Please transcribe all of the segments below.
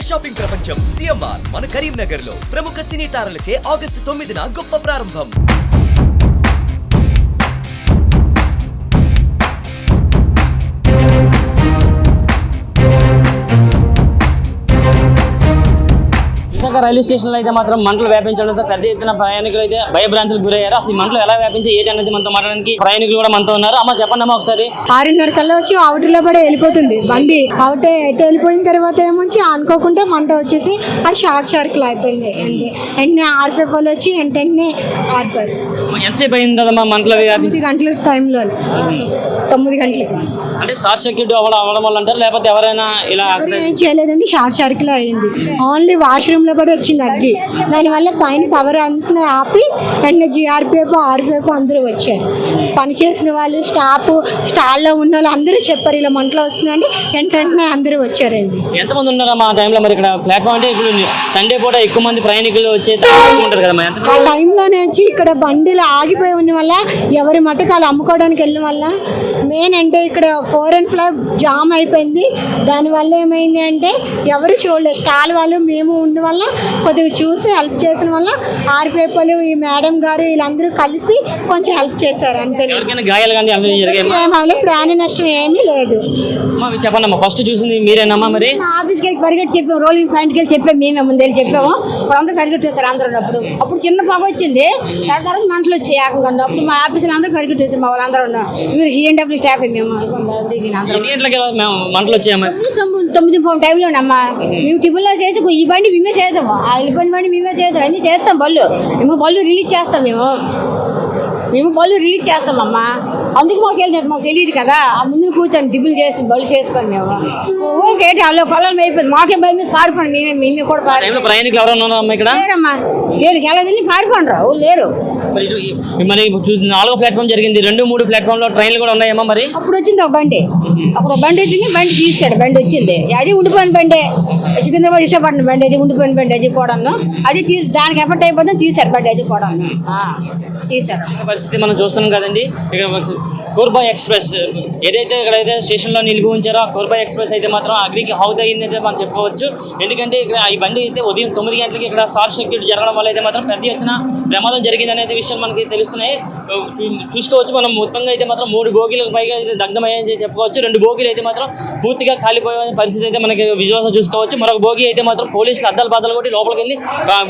Shopping ప్రపంచం CMR మన కరీంనగర్లో ప్రముఖ సినీ తారలచే ఆగస్టు తొమ్మిదిన గొప్ప ప్రారంభం. విశాఖ రైల్వే స్టేషన్లో అయితే మాత్రం మంటలు వ్యాపించడంతో పెద్ద ఎత్తున ప్రయాణికులు అయితే భయభ్రాంతులకు గురయ్యారు. అసలు ఈ మంటలు ఎలా వ్యాపించి ఏది అనేది మనతో మాట్లాడడానికి ప్రయాణికులు కూడా మనతో ఉన్నారు. అమ్మ చెప్పండి అమ్మా ఒకసారి. ఆరున్నర కల్లా వచ్చి అవుట్లో పడి వెళ్ళిపోతుంది బండి. అవుటే ఎటు వెళ్ళిపోయిన తర్వాత ఏమొచ్చి అనుకోకుంటే మంట వచ్చేసి అది షార్ట్ సర్కిల్ అయిపోయింది. అంటే వెంటనే ఆర్పే వాళ్ళు వచ్చి వెంటనే ఆరిపోయారు ఎంతసేపు అయింది కదమ్మా మంటలు తొమ్మిది గంటల టైంలో తొమ్మిది గంటలకి. అంటే షార్ట్ సర్క్యూట్ అవ్వడం అవ్వడం వల్ల అంటారు? లేకపోతే ఎవరైనా ఇలా ఎవరు ఏం చేయలేదండి షార్ట్ సర్కిల్ అయింది. ఓన్లీ వాష్రూమ్లో కూడా వచ్చింది అగ్గి. దానివల్ల పైన పవర్ అంతా ఆపి వెంటనే జిఆర్పిఎఫ్ ఆర్పిఎఫ్ అందరూ వచ్చారు. పని చేసిన వాళ్ళు స్టాఫ్ స్టాల్లో ఉన్న వాళ్ళు అందరూ చెప్పారు ఇలా మంటలు వస్తుందండి వెంట వెంటనే అందరూ వచ్చారండి. ఎంతమంది ఉన్నారమ్మా ఆ టైంలో? మరి ఇక్కడ ప్లాట్ఫామ్ అంటే ఇప్పుడు సండే పూట ఎక్కువ మంది ప్రయాణికులు వచ్చే ఉంటారు ఆ టైంలోనే వచ్చి ఇక్కడ బండిలు ఆగిపోయి ఉన్న వల్ల ఎవరి మటుకు వాళ్ళు అమ్ముకోవడానికి వెళ్ళిన వల్ల మెయిన్ అంటే ఇక్కడ ఫోర్ అండ్ ఫైవ్ జామ్ అయిపోయింది. దానివల్ల ఏమైంది అంటే ఎవరు చూడలేదు. స్టాల్ వాళ్ళు మేము ఉన్న వల్ల కొద్దిగా చూసి హెల్ప్ చేసిన వల్ల ఆర్పేపలు ఈ మేడం గారు వీళ్ళందరూ కలిసి కొంచెం హెల్ప్ చేశారు అంతే. ప్రాణ నష్టం ఏమీ లేదు. అమ్మా చెప్పండి ఫస్ట్ చూసింది మీరేనమ్మా మరి? ఆఫీస్కి వెళ్ళి పరిగెట్టి చెప్పాము రోలింగ్ ఫ్రంట్కి వెళ్ళి చెప్పాము మేమే ముందు వెళ్ళి చెప్పాము. ఇప్పుడు అందరూ పరిగెట్టి వచ్చారు అందరూ ఉన్నప్పుడు. అప్పుడు చిన్న పొగ వచ్చింది తర్వాత తర్వాత మంటలు వచ్చాయి ఏకంగా అప్పుడు మా ఆఫీసులో అందరూ పరిగెట్టి వచ్చారు మా వాళ్ళందరూ ఉన్నాం మీరు హిఎన్డబ్ల్యూ స్టాఫ్ మేము అందరం ఎన్ని గంటలకి మేము మంటలు తొమ్మిది ఉన్నామ్మా మేము. టిఫిన్లో చేసి ఈ బండి మేమే చేసాము. ఆ వెళ్ళిపోయిన బండి మేమే చేసాం అన్నీ చేస్తాం బళ్ళు. మేము బళ్ళు రిలీజ్ చేస్తాం మేము. మేము బళ్ళు రిలీజ్ చేస్తామమ్మా అందుకు మాకు వెళ్ళినది మాకు తెలియదు కదా. ఆ ముందు కూర్చొని టిఫిన్ చేసి బళ్ళు చేసుకొని మేము. ఓకే అల్లో పొలం అయిపోయింది. మాకే భయం మీద పారిపోండి మేమే మేమే కూడా పారి టైంలో ప్రయాణికులు ఎవరైనా ఇక్కడ? లేరమ్మా లేరు. చాలా మరి చూసి నాలుగో ప్లాట్ఫామ్ జరిగింది. రెండు మూడు ప్లాట్ఫామ్లో ట్రైన్లు కూడా ఉన్నాయమ్మా మరి? అప్పుడు వచ్చింది ఒక బండి. అప్పుడు బండి వచ్చింది బండి తీసాడు బండి వచ్చింది. అది ఉండిపోయిన బండి. సికింద్రాబాద్ ఇష్టపడిన బండి అది ఉండిపోయిన బండి అది పోవడంలో అది దానికి ఎఫెక్ట్ అయిపోతుంది తీశారు బండి అది పోవడంలో ఆ, తీశారు. పరిస్థితి మనం చూస్తున్నాం కదండి. ఇక్కడ కోర్బా ఎక్స్ప్రెస్ ఏదైతే ఇక్కడైతే స్టేషన్లో నిలిపి ఉంచారో ఆ కోర్బా ఎక్స్ప్రెస్ అయితే మాత్రం అగ్నికి హౌత్ అయ్యిందంటే మనం చెప్పుకోవచ్చు ఎందుకంటే ఇక్కడ ఈ బండి అయితే ఉదయం తొమ్మిది గంటలకి ఇక్కడ షార్ట్ సర్క్యూట్ జరగడం వల్ల అయితే మాత్రం పెద్ద ఎత్తున ప్రమాదం జరిగింది అనేది విషయం మనకి తెలుస్తున్నాయి. చూసుకోవచ్చు మనం మొత్తంగా అయితే మాత్రం మూడు బోగీలకు పైగా అయితే దగ్ధమయ్యాయని చెప్పుకోవచ్చు రెండు బోగీలు అయితే మాత్రం పూర్తిగా కాలిపోయే పరిస్థితి అయితే మనకి విశ్వాసం చూసుకోవచ్చు. మరొక బోగి అయితే మాత్రం పోలీసులు అద్దాలు బాధలు కొట్టి లోపలికి వెళ్ళి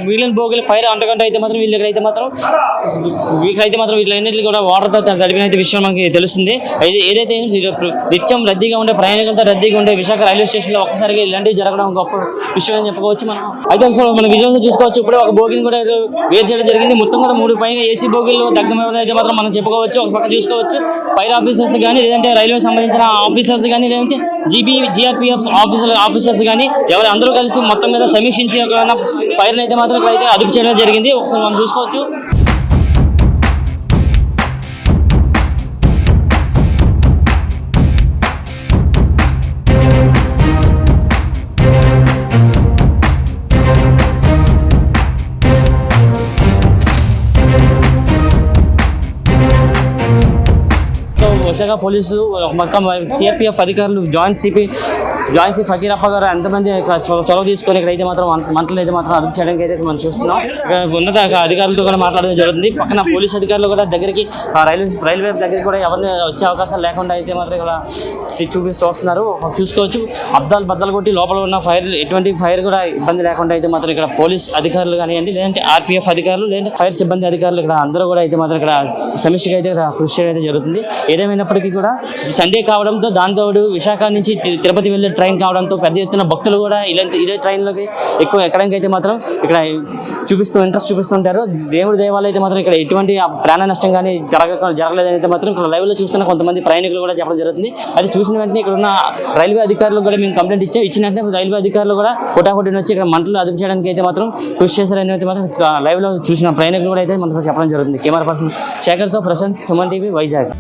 మిగిలిన బోగిలు ఫైర్ అంటగంట అయితే మాత్రం వీళ్ళకి అయితే మాత్రం వీళ్ళైతే మాత్రం వీటిలన్నింటినీ కూడా వాటర్తో తడిపిన అయితే విషయం మనకి తెలుస్తుంది. అయితే ఏదైతే నిత్యం రద్దీగా ఉండే ప్రయాణికులతో రద్దీగా ఉండే విశాఖ రైల్వే స్టేషన్లో ఒక్కసారిగా ఇలాంటివి జరగడం గొప్ప విషయం అని చెప్పుకోవచ్చు మనం. అయితే ఒకసారి మన విజువల్స్ చూసుకోవచ్చు. ఇప్పుడు ఒక బోగిని కూడా వేరు చేయడం జరిగింది. మొత్తం కూడా మూడు పైగా ఏసీ బోగిలు దగ్ధమైనది అయితే మాత్రం మనం చెప్పుకోవచ్చు. ఒక పక్క చూసుకోవచ్చు. ఫైర్ ఆఫీసర్స్ కానీ లేదంటే రైల్వే సంబంధించిన ఆఫీసర్స్ కానీ లేదంటే జీబీ జీఆర్పీఎఫ్ ఆఫీసర్ ఆఫీసర్స్ కానీ ఎవరు అందరూ కలిసి మొత్తం మీద సమీక్షించి ఎక్కడైనా ఫైర్ని అయితే మాత్రం అయితే అదుపు చేయడం జరిగింది. ఒకసారి మనం చూసుకోవచ్చు. సో విశాఖ పోలీసులు మొత్తం సిఆర్పిఎఫ్ అధికారులు joint CP joint CP Fakirappa garu ఎంతమంది చొరవ తీసుకొని ఇక్కడైతే మాత్రం మంటలు అయితే మాత్రం అదుపు చేయడానికి అయితే మనం చూస్తున్నాం. ఇక్కడ ఉన్నత అధికారులతో కూడా మాట్లాడడం జరుగుతుంది. పక్కన పోలీస్ అధికారులు కూడా దగ్గరికి రైల్వే రైల్వే దగ్గరికి కూడా ఎవరిని వచ్చే అవకాశం లేకుండా అయితే మాత్రం ఇక్కడ చూపిస్తూ వస్తున్నారు. చూసుకోవచ్చు. అద్దాలు బద్దలు కొట్టి లోపల ఉన్న ఫైర్ ఎటువంటి ఫైర్ కూడా ఇబ్బంది లేకుండా అయితే మాత్రం ఇక్కడ పోలీస్ అధికారులు కానివ్వండి లేదంటే ఆర్పిఎఫ్ అధికారులు లేదంటే ఫైర్ సిబ్బంది అధికారులు ఇక్కడ అందరూ కూడా అయితే మాత్రం ఇక్కడ సమిష్టిగా అయితే ఇక్కడ కృషి చేయడం అయితే జరుగుతుంది. ఏదేమైనప్పటికీ కూడా సండే కావడంతో దాంతో విశాఖ నుంచి తి- తిరుపతి వెళ్ళే ట్రైన్ కావడంతో పెద్ద ఎత్తున భక్తులు కూడా ఇలాంటి ఇదే ట్రైన్లోకి ఎక్కువ ఎక్కడానికి అయితే మాత్రం ఇక్కడ చూపిస్తూ ఇంట్రెస్ట్ చూపిస్తుంటారు. దేవుడి దేవాలయం అయితే మాత్రం ఇక్కడ ఎటువంటి ప్రాణ నష్టం కానీ జరగ జరగలేదని అయితే మాత్రం ఇక్కడ లైవ్లో చూస్తున్న కొంతమంది ప్రయాణికులు కూడా చెప్పడం జరుగుతుంది. అది చూసిన వెంటనే ఇక్కడ ఉన్న రైల్వే అధికారులు కూడా మేము కంప్లైంట్ ఇచ్చాం. ఇచ్చిన వెంటనే రైల్వే అధికారులు కూడా హుటాహుటిని వచ్చి ఇక్కడ మంటలు అదుపు చేయడానికి అయితే మాత్రం కృషి చేశారని అయితే మాత్రం లైవ్లో చూసిన ప్రయాణికులు కూడా అయితే మనతో చెప్పడం జరుగుతుంది. కెమెరా పర్సన్ శేఖర్తో ప్రశాంత్ సుమన్ టీవీ వైజాగ్.